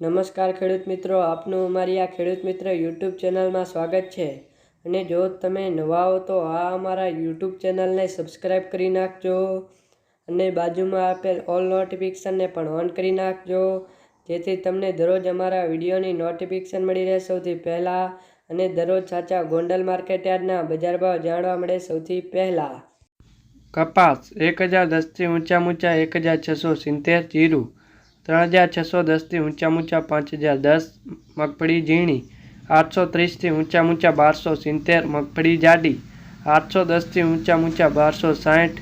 નમસ્કાર ખેડૂત મિત્રો, આપનું અમારી આ ખેડૂત મિત્ર યુટ્યુબ ચેનલમાં સ્વાગત છે. અને જો તમે નવા હો તો આ અમારા યુટ્યુબ ચેનલને સબસ્ક્રાઈબ કરી નાખજો અને બાજુમાં આપેલ ઓલ નોટિફિકેશનને પણ ઓન કરી નાખજો, જેથી તમને દરરોજ અમારા વિડીયોની નોટિફિકેશન મળી રહે સૌથી પહેલાં અને દરરોજ સાચા ગોંડલ માર્કેટ યાર્ડના બજાર ભાવ જાણવા મળે સૌથી પહેલાં. કપાસ એક હજાર દસથી ઊંચા ઊંચા એક હજાર છસો સિત્તેર જીરું ત્રણ હજાર છસો દસથી ઊંચા ઊંચા પાંચ હજાર દસ, મગફળી ઝીણી. આઠસો ત્રીસથી ઊંચા ઊંચા બારસો સિત્તેર, મગફળી જાડી. આઠસો દસથી ઊંચા ઊંચા બારસો સાઠ,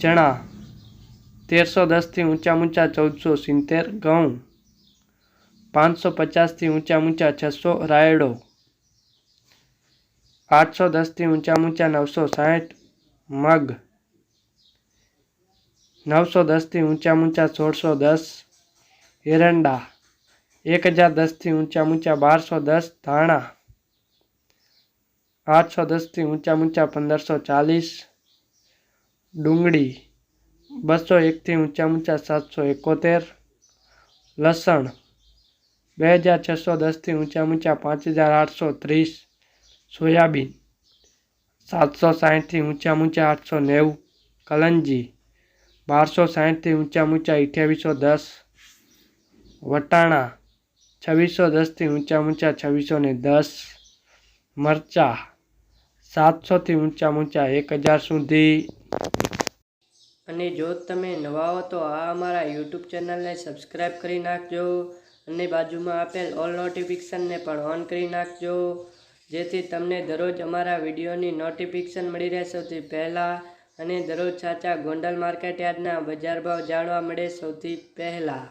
ચણા. તેરસો દસથી ઊંચા ઊંચા ચૌદસો સિત્તેર, ઘઉં. પાંચસો પચાસથી ઊંચા ઊંચા છસો રાયડો. આઠસો દસથી ઊંચા ઊંચા નવસો સાઠ, મગ. નવસો દસથી ઊંચા ઊંચા સોળસો દસ એરંડા, એક હજાર દસથી ઊંચા ઊંચા બારસો દસ, ધાણા, આઠસો દસથી ઊંચા ઊંચા પંદરસો ચાલીસ, ડુંગળી, બસો એકથી ઊંચા ઊંચા સાતસો એકોતેર, લસણ, બે હજાર છસો દસથી ઊંચા ઊંચા પાંચ હજાર આઠસો ત્રીસ, સોયાબીન, સાતસો સાહીઠથી ઊંચા ઊંચા આઠસો નેવું, કલંજી, બારસો સાઠથી ઊંચા ઊંચા અઠ્યાવીસો દસ વટાણા છવ્વીસો દસથી ઊંચા ઊંચા છવ્વીસો ને દસ, મરચા સાતસોથી ઊંચા ઊંચા એક હજાર સુધી. અને જો તમે નવા હો તો આ અમારા યુટ્યુબ ચેનલને સબસ્ક્રાઈબ કરી નાખજો અને બાજુમાં આપેલ ઓલ નોટિફિકેશનને પણ ઓન કરી નાખજો. જેથી તમને દરરોજ અમારા વિડીયોની નોટિફિકેશન મળી રહે સૌથી પહેલાં અને દરરોજ સાચા ગોંડલ માર્કેટ યાર્ડના બજાર ભાવ જાણવા મળે સૌથી પહેલાં.